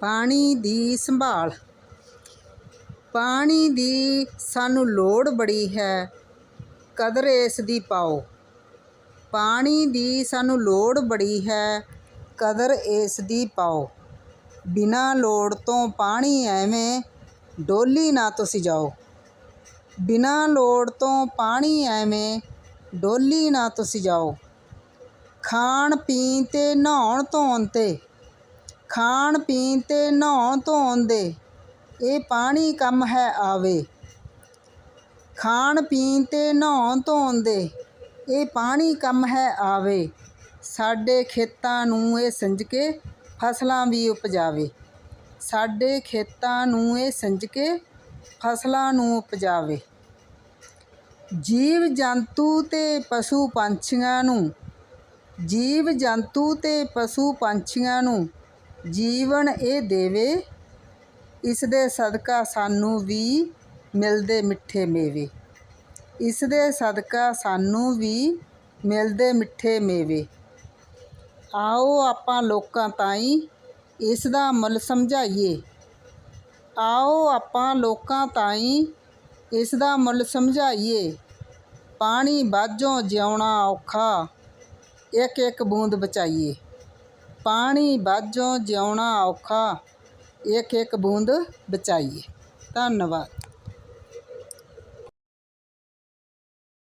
ਪਾਣੀ ਦੀ ਸੰਭਾਲ। ਪਾਣੀ ਦੀ ਸਾਨੂੰ ਲੋੜ ਬੜੀ ਹੈ। ਕਦਰ ਇਸ ਦੀ ਪਾਓ। ਪਾਣੀ ਦੀ ਸਾਨੂੰ ਲੋੜ ਬੜੀ ਹੈ। ਕਦਰ ਇਸ ਦੀ ਪਾਓ। ਬਿਨਾਂ ਲੋੜ ਤੋਂ ਪਾਣੀ ਐਵੇਂ ਡੋਲੀ ਨਾ ਤੁਸੀਂ ਜਾਓ। ਬਿਨਾਂ ਲੋੜ ਤੋਂ ਪਾਣੀ ਐਵੇਂ ਡੋਲੀ ਨਾ ਤੁਸੀਂ ਜਾਓ। ਖਾਣ ਪੀਣ ਤੇ ਨਹਾਉਣ ਧੋਣ ਤੇ ਖਾਣ, ਪੀਣ ਤੇ ਨਹਾਉਣ, ਧੋਣ ਦੇ। ਇਹ ਪਾਣੀ ਕੰਮ ਹੈ ਆਵੇ। ਖਾਣ, ਪੀਣ ਤੇ ਨਹਾਉਣ, ਧੋਣ ਦੇ। ਇਹ ਪਾਣੀ ਕੰਮ ਹੈ ਆਵੇ। ਸਾਡੇ ਖੇਤਾਂ ਨੂੰ ਇਹ ਸਿੰਜ ਕੇ ਫਸਲਾਂ ਵੀ ਉਪਜਾਵੇ। ਸਾਡੇ ਖੇਤਾਂ ਨੂੰ ਇਹ ਸਿੰਜ ਕੇ ਫਸਲਾਂ ਨੂੰ ਉਪਜਾਵੇ। ਜੀਵ ਜੰਤੂ ਤੇ ਪਸ਼ੂ ਪੰਛੀਆਂ ਨੂੰ ਜੀਵ ਜੰਤੂ ਤੇ ਪਸ਼ੂ ਪੰਛੀਆਂ ਨੂੰ ਜੀਵਨ ਇਹ ਦੇਵੇ ਇਸ ਦੇ ਸਦਕਾ ਸਾਨੂੰ ਵੀ ਮਿਲਦੇ ਮਿੱਠੇ ਮੇਵੇ। ਇਸ ਦੇ ਸਦਕਾ ਸਾਨੂੰ ਵੀ ਮਿਲਦੇ ਮਿੱਠੇ ਮੇਵੇ। ਆਓ ਆਪਾਂ ਲੋਕਾਂ ਤਾਈਂ ਇਸ ਦਾ ਮੁੱਲ ਸਮਝਾਈਏ। ਆਓ ਆਪਾਂ ਲੋਕਾਂ ਤਾਈਂ ਇਸ ਦਾ ਮੁੱਲ ਸਮਝਾਈਏ। ਪਾਣੀ ਬਾਝੋਂ ਜਿਉਣਾ ਔਖਾ ਇੱਕ ਇੱਕ ਬੂੰਦ ਬਚਾਈਏ। ਪਾਣੀ ਬਾਝੋਂ ਜਿਉਣਾ ਔਖਾ। ਇੱਕ ਇੱਕ ਬੂੰਦ ਬਚਾਈਏ। ਧੰਨਵਾਦ।